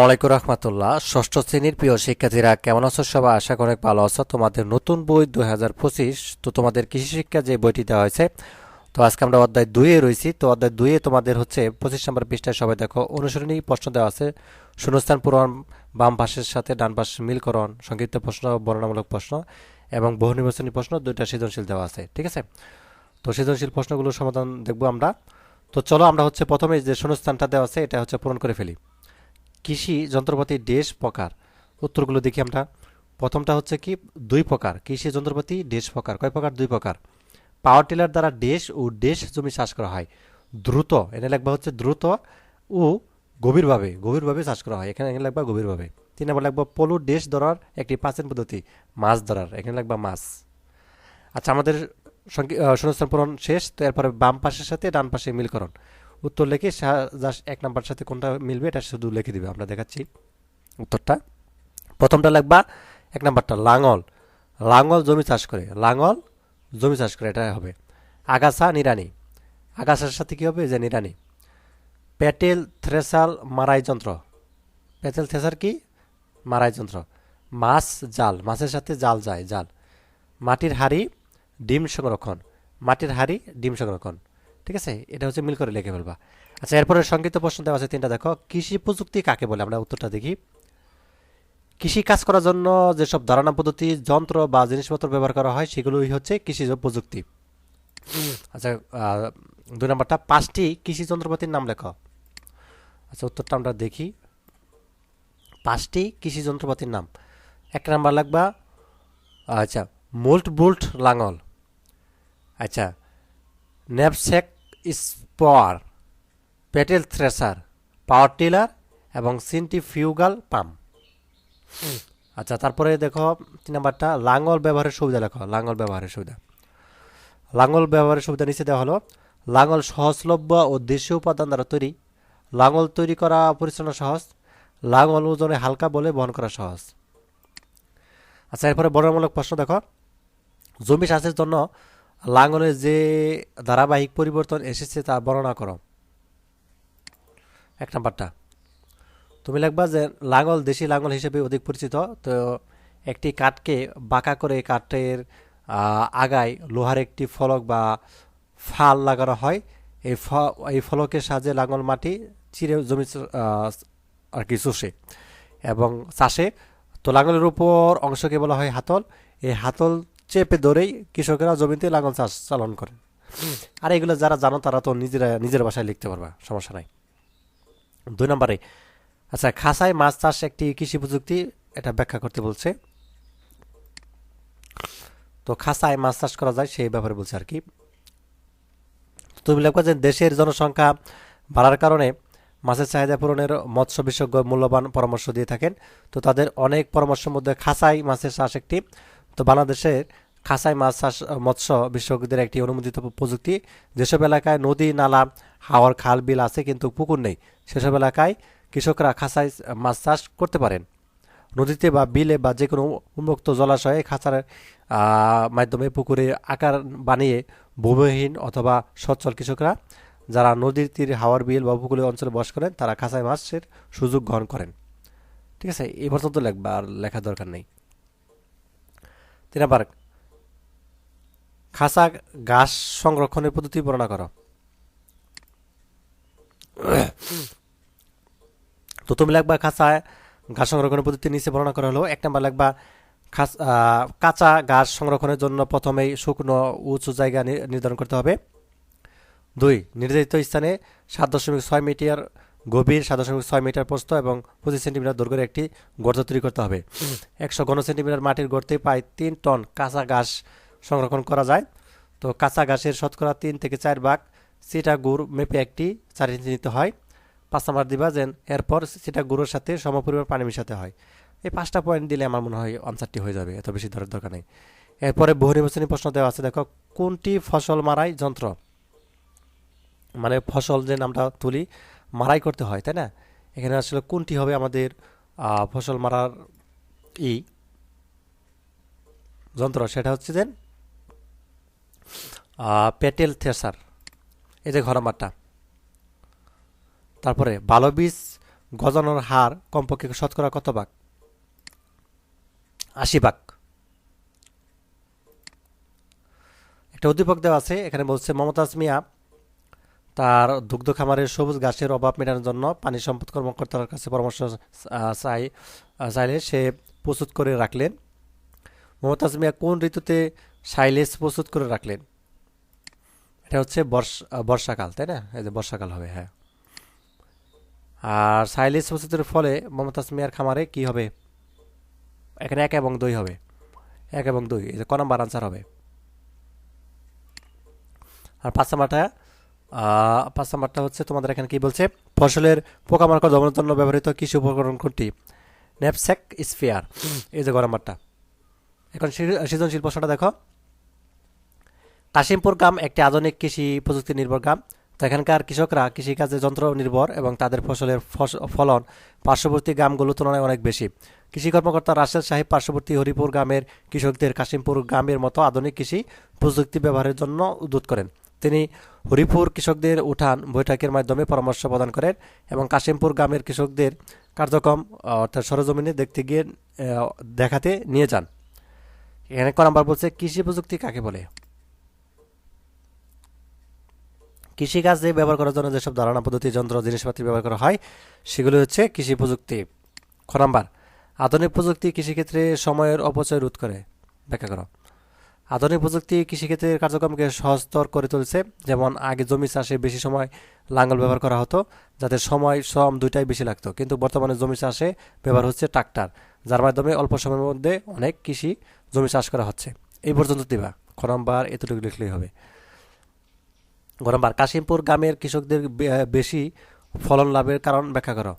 ওয়ালাইকুম রহমতুল্লাহ। ষষ্ঠ শ্রেণির প্রিয় শিক্ষার্থীরা, কেমন আছো সবাই? আশা করি ভালো আছো। তোমাদের নতুন বই দুই হাজার পঁচিশ, তো তোমাদের কৃষি শিক্ষা যে বইটি দেওয়া হয়েছে, তো আজকে আমরা অধ্যায় দুইয়ে রয়েছি। তো অধ্যায় দুইয়ে তোমাদের হচ্ছে পঁচিশ নম্বর পৃষ্ঠায় সবাই দেখো অনুসরণী প্রশ্ন দেওয়া আছে। শূন্যস্থান পূরণ, বাম পাশের সাথে ডান পাশ মিলকরণ, সংক্ষিপ্ত প্রশ্ন বর্ণনামূলক প্রশ্ন এবং বহু নির্বাচনী প্রশ্ন, দুইটা সৃজনশীল দেওয়া আছে, ঠিক আছে? তো সৃজনশীল প্রশ্নগুলোর সমাধান দেখব আমরা। তো চলো আমরা হচ্ছে প্রথমে যে শূন্যস্থানটা দেওয়া আছে, এটা হচ্ছে পূরণ করে ফেলি। কৃষি যন্ত্রপাতি দেশ প্রকার। উত্তরগুলো দেখি আমরা। প্রথমটা হচ্ছে কি, দুই প্রকার, কৃষি যন্ত্রপাতি, দেশ প্রকার। কয় প্রকার? দুই প্রকার। পাওয়ার টিলার দ্বারা দেশ ও দেশ জমি চাষ করা হয়। দ্রুত, এনে লাগবা হচ্ছে দ্রুত ও গভীরভাবে গভীরভাবে চাষ করা হয়। এখানে এখানে লাগবা গভীরভাবে। তিন নম্বর লাগবা পলু দেশ ধরার একটি প্রাচীন পদ্ধতি, মাছ ধরার। এখানে লাগবা মাছ। আচ্ছা আমাদের শূন্যস্থান পূরণ শেষ, তো এরপরে বাম পাশের সাথে ডান পাশে মিলকরণ। উত্তর লিখে জাস্ট এক নাম্বার সাথে কোনটা মিলবে, এটা শুধু লিখে দিবে। আমরা দেখাচ্ছি উত্তরটা। প্রথমটা লাগবা এক নাম্বারটা, লাঙল। লাঙল জমি চাষ করে। লাঙল জমি চাষ করে এটা হবে। আগাছা নিরানি আগাছার সাথে কি হবে? যে নিরানি প্যাটেল থ্রেসাল মারাই যন্ত্র। প্যাটেল থ্রেসার কি? মারাই যন্ত্র। মাছ, জাল। মাছের সাথে জাল যায়, জাল। মাটির হাড়ি, ডিম সংরক্ষণ। মাটির হাড়ি, ডিম সংরক্ষণ। ঠিক আছে? এটা হচ্ছে মিল করে লিখে ফেলবা। আচ্ছা এরপরে সংক্ষিপ্ত প্রশ্ন দেওয়া আছে তিনটা। দেখো, কৃষি প্রযুক্তি কাকে বলে? আমরা উত্তরটা দেখি। কৃষি কাজ করার জন্য যেসব ধারণা পদ্ধতি, যন্ত্র বা জিনিসপত্র ব্যবহার করা হয়, সেগুলোই হচ্ছে কৃষি প্রযুক্তি। আচ্ছা দুই নম্বরটা, পাঁচটি কৃষি যন্ত্রপাতির নাম লেখো। আচ্ছা উত্তরটা আমরা দেখি। পাঁচটি কৃষি যন্ত্রপাতির নাম। এক নাম্বার লাগবা আচ্ছা মোল্ট বোল্ট লাঙল। আচ্ছা knapsack sprayer pedal thresher power tiller এবং সিন্টিফিউগাল পাম্প আচ্ছা তারপরে দেখো তিন নাম্বারটা, লাঙ্গল ব্যবহারের সুবিধা লেখো, লাঙ্গল ব্যবহারের সুবিধা। লাঙ্গল ব্যবহারের সুবিধা নিচে দেওয়া হলো, লাঙ্গল সহজলভ্য ও দেশীয় উপাদান দ্বারা তৈরি, লাঙ্গল তৈরি করা পরিচালনা সহজ, লাঙ্গল ওজনে হালকা বলে বহন করা সহজ। আচ্ছা এরপরে বর্ণনামূলক প্রশ্ন দেখো। জমি চাষের জন্য লাঙ্গলের যে ধারাবাহিক পরিবর্তন এসেছে তা বর্ণনা করো। এক নম্বরটা। তুমি লিখবা যে লাঙ্গল দেশি লাঙ্গল হিসেবে অধিক পরিচিত, তো একটি কাঠকে বাঁকা করে কাঠের আগায় লোহার একটি ফলক বা ফাল লাগানো হয়। এই ফ, এই ফলকের সাহায্যে লাঙ্গল মাটি চিরে জমি আর কি চষে এবং চাষে। তো লাঙ্গলের উপর অংশকে বলা হয় হাতল। এই হাতল চেপে ধরেই কৃষকেরা জমিতে লাঙল চাষ চালন করেন। আর এগুলো যারা জানো তারা তো নিজেরা নিজের ভাষায় লিখতে পারবা সমস্যা নাই। দুই নম্বরে আচ্ছা খাসায় মাছ চাষ একটি কৃষি প্রযুক্তি এটা ব্যাখ্যা করতে বলছে। তো খাসায় মাছ চাষ করা যায় সেই ব্যাপারে বলছে আর কি। তুমি লেখা যে দেশের জনসংখ্যা বাড়ার কারণে মাছের চাহিদা পূরণের মৎস্য বিশেষজ্ঞ মূল্যবান পরামর্শ দিয়ে থাকেন। তো তাদের অনেক পরামর্শের মধ্যে খাসাই মাছের চাষ একটি তো বাংলাদেশের খাসাই মাছ চাষ মৎস্য বিশেষজ্ঞদের একটি অনুমোদিত প্রযুক্তি। যেসব এলাকায় নদী, নালা হাওয়ার খাল, বিল আছে কিন্তু পুকুর নেই, সেসব এলাকায় কৃষকরা খাসাই মাছ চাষ করতে পারেন। নদীতে বা বিলে বা যে কোনো উন্মুক্ত জলাশয়ে খাঁচার মাধ্যমে পুকুরে আকার বানিয়ে ভূমিহীন অথবা সচ্ছল কৃষকরা, যারা নদীর তীর হাওয়ার বিল বা উপকূলীয় অঞ্চলে বস করেন, তারা খাঁচায় মাছের সুযোগ গ্রহণ করেন। ঠিক আছে এই পর্যন্ত লেখবা আর লেখার দরকার নেই। তিন নাম্বার খাঁচা ঘাস সংরক্ষণের পদ্ধতি বর্ণনা করো। তো তুমি লাগবা খাঁচায় ঘাস সংরক্ষণের পদ্ধতি নিচে বর্ণনা করা হলো। এক নাম্বার লাগবা খাস কাঁচা ঘাস সংরক্ষণের জন্য প্রথমেই শুকনো উঁচু জায়গা নির্ধারণ করতে হবে। দুই, নির্ধারিত স্থানে সাত দশমিক ছয় মিটার গভীর সাত দশমিক ছয় মিটার প্রস্থ এবং পঁচিশ সেন্টিমিটার দৈর্ঘ্যের একটি গর্ত তৈরি করতে হবে। একশো ঘন সেন্টিমিটার মাটির গর্তে প্রায় তিন টন কাঁচা ঘাস সংরক্ষণ করা যায়। তো কাঁচা ঘাসের শতকরা তিন থেকে চার ভাগ সিটা গুড় মেপে একটি চার ইঞ্চি নিতে হয়। পাঁচ নাম্বার দিবা যে এরপর সেটা গুঁড়োর সাথে সমপরিমাণ পানি মিশাতে হয়। এই পাঁচটা পয়েন্ট দিলে আমার মনে হয় আনসারটি হয়ে যাবে, এত বেশি ধরার দরকার নেই। এরপরে বহু নির্বাচনী প্রশ্ন দেওয়া আছে, দেখো, কোনটি ফসল মারাই যন্ত্র? মানে ফসল যে নামটা তুলি মারাই করতে হয়, তাই না? এখানে আসলে কোনটি হবে আমাদের ফসল মারার ই যন্ত্র? সেটা হচ্ছে যে পেটেল থ্রেসার এই যে ঘরমারটা তারপরে ভালো বীজ গজানোর হার কমপক্ষে শতকরা কত ভাগ? আশি ভাগ। একটা উদ্দীপক দেওয়া আছে, এখানে বলছে, মমতাজ মিয়া তার দুগ্ধ খামারের সবুজ ঘাসের অভাব মেটানোর জন্য পানি সম্পদ কর্মকর্তার কাছে পরামর্শ চাই চাইলে সে প্রস্তুত করে রাখলেন। মমতাজ মিয়া কোন ঋতুতে সাইলেজ প্রস্তুত করে রাখলেন? এটা হচ্ছে বর্ষ বর্ষাকাল, তাই না? এই যে বর্ষাকাল হবে হ্যাঁ। আর সাইলেজ প্রস্তুতের ফলে মমতাজ মিয়ার খামারে কি হবে? এখানে এক এবং দুই হবে। এক এবং দুই, এই যে ক নাম্বার আনসার হবে। আর পাঁচ নাম্বারটা পাঁচ নাম্বারটা হচ্ছে, তোমাদের এখানে কি বলছে? ফসলের পোকামাকড় দমনের জন্য ব্যবহৃত কৃষি উপকরণ কোনটি? ন্যাপস্যাক স্ফিয়ার এই যে গ নাম্বারটা এখন সৃজনশীল প্রশ্নটা দেখো। কাশিমপুর গ্রাম একটি আধুনিক কৃষি প্রযুক্তি নির্ভর গ্রাম। তো এখানকার কৃষকরা কৃষিকাজে যন্ত্র নির্ভর এবং তাদের ফসলের ফস- ফলন পার্শ্ববর্তী গ্রামগুলোর তুলনায় অনেক বেশি। কৃষি কর্মকর্তা রাশেদ সাহেব পার্শ্ববর্তী হরিপুর গ্রামের কৃষকদের কাশিমপুর গ্রামের মতো আধুনিক কৃষি প্রযুক্তি ব্যবহারের জন্য উদ্যোগ করেন। তিনি হরিপুর কৃষকদের উঠান বৈঠকের মাধ্যমে পরামর্শ প্রদান করেন এবং কাশিমপুর গ্রামের কৃষকদের কার্যক্রম অর্থাৎ সরজমিনে দেখতে গিয়ে দেখাতে নিয়ে যান। এখানে নাম্বার বলছে, কৃষি প্রযুক্তি কাকে বলে? কৃষিকাজে ব্যবহার করার জন্য যেসব ধারণা, পদ্ধতি, যন্ত্র, জিনিসপাতি ব্যবহার করা হয়, সেগুলো হচ্ছে কৃষি প্রযুক্তি। খ নাম্বার আধুনিক প্রযুক্তি কৃষিক্ষেত্রে সময়ের অপচয় রোধ করে। ব্যাখ্যা করো। আধুনিক প্রযুক্তি কৃষিক্ষেত্রের কার্যক্রমকে সহজতর করে তুলছে। যেমন, আগে জমি চাষে বেশি সময় লাঙ্গল ব্যবহার করা হতো, যাতে সময় শ্রম দুইটাই বেশি লাগতো। কিন্তু বর্তমানে জমি চাষে ব্যবহার হচ্ছে ট্রাক্টর, যার মাধ্যমে অল্প সময়ের মধ্যে অনেক কৃষি জমি চাষ করা হচ্ছে। এই পর্যন্ত দিবা। খ নাম্বার এতটুকু লিখলেই হবে। গরমবার কাশিমপুর গ্রামের কৃষকদের বেশি ফলন লাভের কারণ ব্যাখ্যা করো।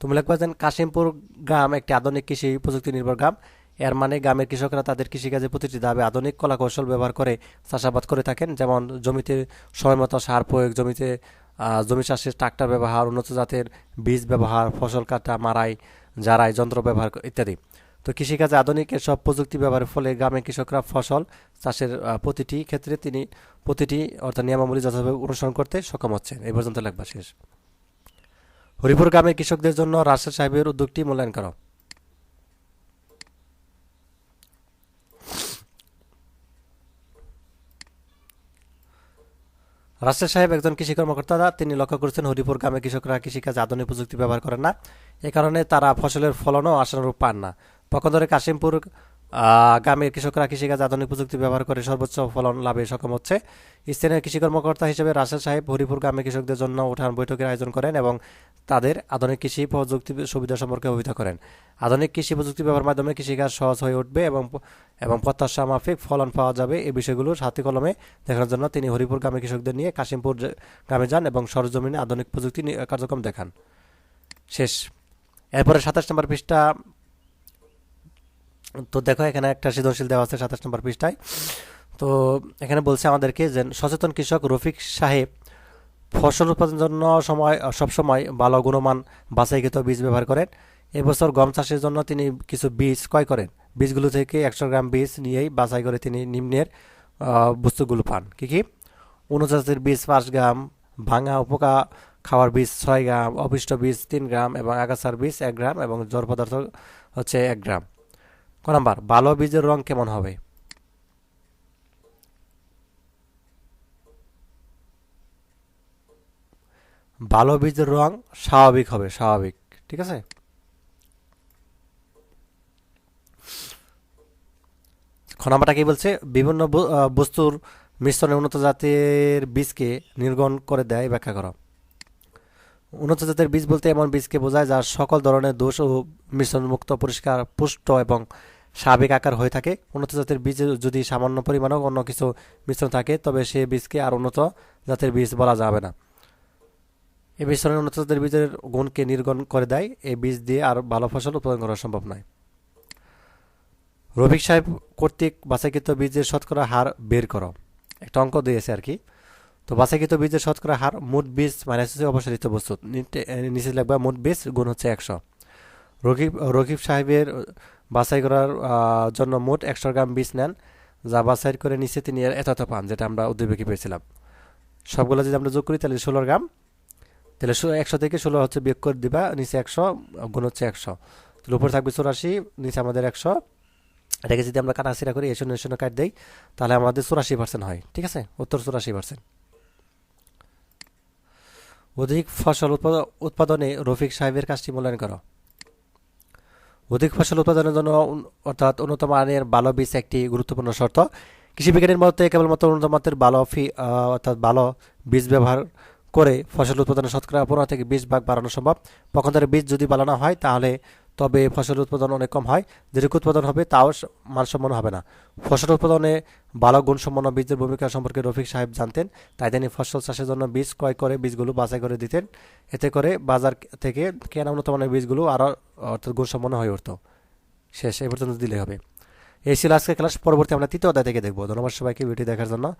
তুমি লিখবা যে কাশিমপুর গ্রাম একটি আধুনিক কৃষি প্রযুক্তি নির্ভর গ্রাম। এর মানে গ্রামের কৃষকরা তাদের কৃষিকাজে প্রতিটি ধাপে আধুনিক কলা কৌশল ব্যবহার করে চাষাবাদ করে থাকেন, যেমন জমিতে সময়মতো সার প্রয়োগ, জমিতে জমি চাষের ট্রাক্টর ব্যবহার, উন্নত জাতের বীজ ব্যবহার, ফসল কাটা মারাই জারাই, যন্ত্র ব্যবহার ইত্যাদি। তো কৃষিকাজে আধুনিক এসব প্রযুক্তি ব্যবহারের ফলে গ্রামের কৃষকরা ফসল চাষের প্রতিটি ক্ষেত্রে তিনি প্রতিটি অর্থাৎ নিয়মাবলী যথাযথভাবে অনুসরণ করতে সক্ষম হচ্ছেন। এই পর্যন্ত লেখবা শেষ। হরিপুর গ্রামের কৃষকদের জন্য রাশেদ সাহেবের উদ্যোগটি মূল্যায়ন করো। রাশেদ সাহেব একজন কৃষি কর্মকর্তা তিনি লক্ষ্য করেছেন হরিপুর গ্রামে কৃষকরা কৃষিকাজে আধুনিক প্রযুক্তি ব্যবহার করেন না। এ কারণে তারা ফসলের ফলনও আশানুরূপ পান না। পক্ষান্তরে কাশিমপুর গ্রামের কৃষকরা কৃষিকাজ আধুনিক প্রযুক্তি ব্যবহার করে সর্বোচ্চ ফলন লাভে সক্ষম হচ্ছে। স্থানীয় কৃষি কর্মকর্তা হিসেবে রাশেদ সাহেব হরিপুর গ্রামের কৃষকদের জন্য উঠান বৈঠকের আয়োজন করেন এবং তাদের আধুনিক কৃষি প্রযুক্তি সুবিধা সম্পর্কে অভিহিত করেন। আধুনিক কৃষি প্রযুক্তি ব্যবহার মাধ্যমে কৃষিকাজ সহজ হয়ে উঠবে এবং এবং প্রত্যাশা মাফিক ফলন পাওয়া যাবে। এই বিষয়গুলো হাতে কলমে দেখানোর জন্য তিনি হরিপুর গ্রামের কৃষকদের নিয়ে কাশিমপুর গ্রামে যান এবং সরজমিনে আধুনিক প্রযুক্তি কার্যক্রম দেখান। শেষ। এরপরে সাতাশ নম্বর পৃষ্ঠা তো দেখো, এখানে একটা সৃজনশীল দেওয়া আছে সাতাশ নম্বর পৃষ্ঠায়। তো এখানে বলছে আমাদেরকে যে সচেতন কৃষক রফিক সাহেব, ফসল উৎপাদনের জন্য সময় সবসময় ভালো গুণমান বাছাইকৃত বীজ ব্যবহার করেন। এবছর গম চাষের জন্য তিনি কিছু বীজ ক্রয় করেন। বীজগুলো থেকে একশো গ্রাম বীজ নিয়েই বাছাই করে তিনি নিম্নের বস্তুগুলো পান। কী কি? অনুজাতির বীজ পাঁচ গ্রাম, ভাঙা উপকা খাওয়ার বীজ ছয় গ্রাম, অপিষ্ট বীজ তিন গ্রাম এবং আগাছার বীজ এক গ্রাম এবং জড় পদার্থ হচ্ছে এক গ্রাম। ক নাম্বার ভালো বীজের রং কেমন হবে? ভালো বীজের রং স্বাভাবিক হবে, স্বাভাবিক, ঠিক আছে? খ নাম্বারটা কি বলছে? বিভিন্ন বস্তুর মিশ্রণে উন্নত জাতের বীজকে নির্গণ করে দেয়, ব্যাখ্যা করা। উন্নত জাতের বীজ বলতে এমন বীজকে বোঝায় যা সকল ধরনের দোষ ও মিশ্রণ মুক্ত পরিষ্কার, পুষ্ট এবং স্বাভাবিক আকার হয়ে থাকে। উন্নত জাতের বীজে যদি সামান্য পরিমাণও অন্য কিছু মিশ্রণ থাকে, তবে সে বীজকে আর উন্নত জাতের বীজ বলা যাবে না। এই মিশ্রণে উন্নত জাতের বীজের গুণকে নির্গণ করে দেয়। এই বীজ দিয়ে আর ভালো ফসল উৎপাদন করা সম্ভব নয়। রফিক সাহেব কর্তৃক বাছাইকৃত বীজের শতকরা হার বের করো। একটা অঙ্ক দিয়েছে আর কি। তো বাছাইকৃত বীজের শতকরা হার মোট বীজ মাইনাস হচ্ছে অপসারিত বস্তু। নিচে লাগবে মোট বীজ গুণ হচ্ছে একশো। রকিব রকিব সাহেবের বাছাই করার জন্য মোট একশো গ্রাম বীজ নেন, যা বাছাই করে নিচে তিনি এত পান, যেটা আমরা উদ্দীপকে পেয়েছিলাম। সবগুলো যদি আমরা যোগ করি, তাহলে ষোলো গ্রাম। তাহলে একশো থেকে ষোলো হচ্ছে বিয়োগ করে দিবা, নিচে একশো, গুণ হচ্ছে একশো। তাহলে উপরে থাকবে চুরাশি, নিচে আমাদের একশো। এটাকে যদি আমরা কাটাছিরা করি এ শূন্য শূন্য কাট দেই, তাহলে আমাদের চুরাশি পার্সেন্ট হয়, ঠিক আছে? উত্তর চুরাশি পার্সেন্ট অধিক ফসল উৎপাদ- উৎপাদনে রফিক সাহেবের কাজটি মূল্যায়ন করো। অধিক ফসল উৎপাদনের জন্য অর্থাৎ উন্নত মানের ভালো বীজ একটি গুরুত্বপূর্ণ শর্ত। কৃষি বিজ্ঞানের মতে কেবলমাত্র উন্নত মাত্রের ভালো ফি অর্থাৎ ভালো বীজ ব্যবহার করে ফসল উৎপাদনের শতকরা পনেরো থেকে বিশ ভাগ বাড়ানো সম্ভব। পক্ষান্তরে বীজ যদি বাড়ানো হয়, তাহলে তবে ফসল উৎপাদন অনেক কম হয়। যেটুকু উৎপাদন হবে, তাও মানসম্পন্ন হবে না। ফসল উৎপাদনে ভালো গুণসম্পন্ন বীজের ভূমিকা সম্পর্কে রফিক সাহেব জানতেন। তাই তিনি ফসল চাষের জন্য বীজ ক্রয় করে বীজগুলো বাছাই করে দিতেন। এতে করে বাজার থেকে কেনা উন্নত মানের বীজগুলো আরও অর্থাৎ গুণসম্পন্ন হয়ে উঠত। শেষ এই পর্যন্ত দিলে হবে। এই ছিল আজকে ক্লাস। পরবর্তী আমরা তৃতীয় অধ্যায় থেকে দেখব। ধন্যবাদ সবাইকে ভিডিও দেখার জন্য।